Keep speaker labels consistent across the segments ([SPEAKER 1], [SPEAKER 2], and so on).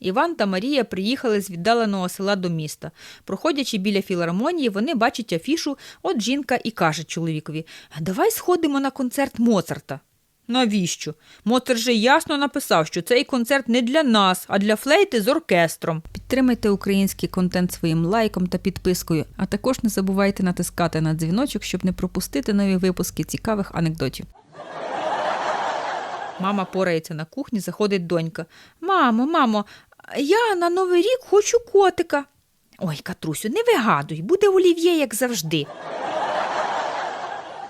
[SPEAKER 1] Іван та Марія приїхали з віддаленого села до міста. Проходячи біля філармонії, вони бачать афішу, от жінка і каже чоловікові: Давай сходимо на концерт Моцарта. Навіщо? Моцарт же ясно написав, що цей концерт не для нас, а для флейти з оркестром. Підтримайте український контент своїм лайком та підпискою, а також не забувайте натискати на дзвіночок, щоб не пропустити нові випуски цікавих анекдотів. Мама порається на кухні, заходить донька. Мамо, мамо, я на Новий рік хочу котика. Ой, Катрусю, не вигадуй, буде олів'є, як завжди.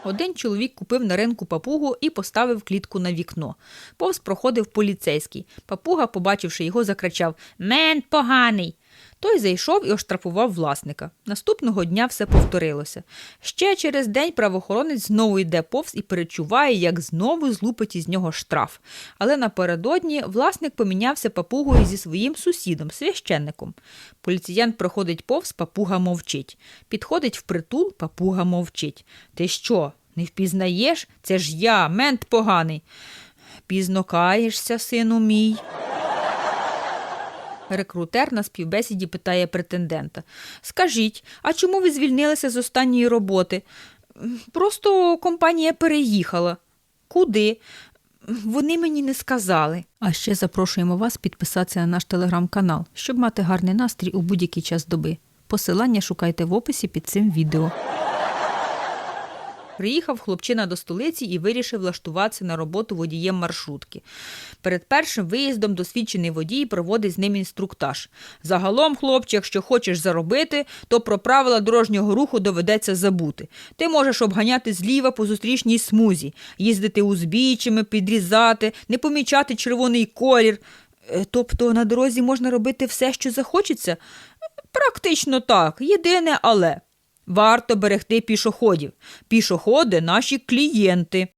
[SPEAKER 1] Один чоловік купив на ринку папугу і поставив клітку на вікно. Повз проходив поліцейський. Папуга, побачивши його, закричав Мен поганий. Той зайшов і оштрафував власника. Наступного дня все повторилося. Ще через день правоохоронець знову йде повз і перечуває, як знову злупить із нього штраф. Але напередодні власник помінявся папугою зі своїм сусідом, священником. Поліціянт проходить повз, папуга мовчить. Підходить впритул, папуга мовчить. Ти що, не впізнаєш? Це ж я, мент поганий. Пізно каєшся, сину мій. Рекрутер на співбесіді питає претендента: Скажіть, а чому ви звільнилися з останньої роботи? Просто компанія переїхала. Куди? Вони мені не сказали. А ще запрошуємо вас підписатися на наш телеграм-канал, щоб мати гарний настрій у будь-який час доби. Посилання шукайте в описі під цим відео. Приїхав хлопчина до столиці і вирішив влаштуватися на роботу водієм маршрутки. Перед першим виїздом досвідчений водій проводить з ним інструктаж. Загалом, хлопче, якщо хочеш заробити, то про правила дорожнього руху доведеться забути. Ти можеш обганяти зліва по зустрічній смузі, їздити узбіччями, підрізати, не помічати червоний колір. Е, Тобто на дорозі можна робити все, що захочеться? Практично так, єдине але. Варто берегти пішоходів. Пішоходи наші клієнти.